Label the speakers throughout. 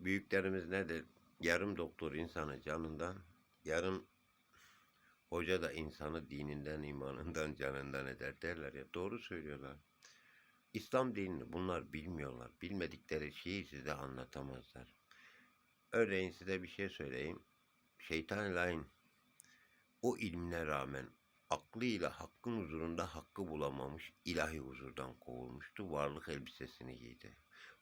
Speaker 1: büyüklerimiz nedir? Yarım doktor insanı canından, yarım hoca da insanı dininden, imanından, canından eder derler ya. Doğru söylüyorlar. İslam dinini bunlar bilmiyorlar. Bilmedikleri şeyi size anlatamazlar. Örneğin size bir şey söyleyeyim. Şeytan lain o ilmine rağmen aklıyla hakkın huzurunda hakkı bulamamış, ilahi huzurdan kovulmuştu, varlık elbisesini giydi.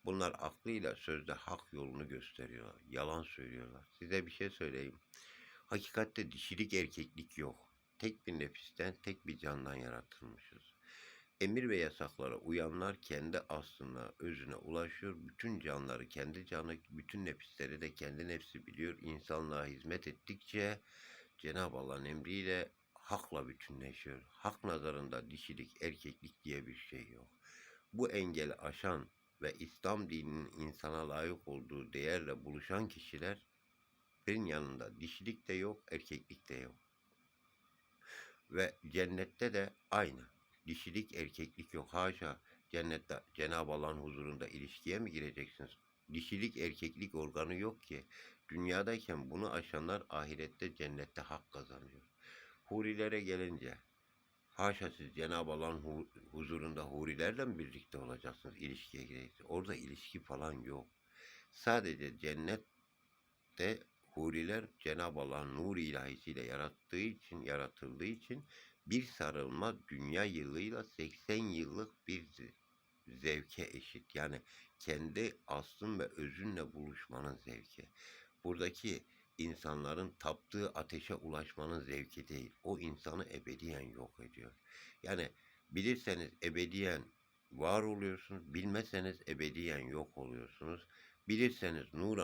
Speaker 1: Bunlar aklıyla sözde hak yolunu gösteriyorlar, yalan söylüyorlar. Size bir şey söyleyeyim. Hakikatte dişilik erkeklik yok. Tek bir nefisten, tek bir candan yaratılmışız. Emir ve yasaklara uyanlar kendi aslına, özüne ulaşıyor. Bütün canları kendi canı, bütün nefisleri de kendi nefsi biliyor. İnsanlığa hizmet ettikçe Cenab-ı Allah'ın emriyle hakla bütünleşiyor. Hak nazarında dişilik, erkeklik diye bir şey yok. Bu engeli aşan ve İslam dininin insana layık olduğu değerle buluşan kişilerin yanında dişilik de yok, erkeklik de yok. Ve cennette de aynı. Dişilik, erkeklik yok. Haşa cennette Cenab-ı Allah'ın huzurunda ilişkiye mi gireceksiniz? Dişilik, erkeklik organı yok ki. Dünyadayken bunu aşanlar ahirette cennette hak kazanıyor. Hurilere gelince haşa siz Cenab-ı Allah'ın hu- huzurunda hurilerle mi birlikte olacaksınız? ilişkiye gireceksiniz. Orada ilişki falan yok. Sadece cennette huriler Cenab-ı Allah'ın nur ilahisiyle yarattığı için, yaratıldığı için bir sarılma dünya yılıyla 80 yıllık bir ze- zevke eşit. Yani kendi aslın ve özünle buluşmanın zevki. Buradaki insanların taptığı ateşe ulaşmanın zevki değil. O insanı ebediyen yok ediyor. Yani bilirseniz ebediyen var oluyorsunuz, bilmezseniz ebediyen yok oluyorsunuz. Bilirseniz nur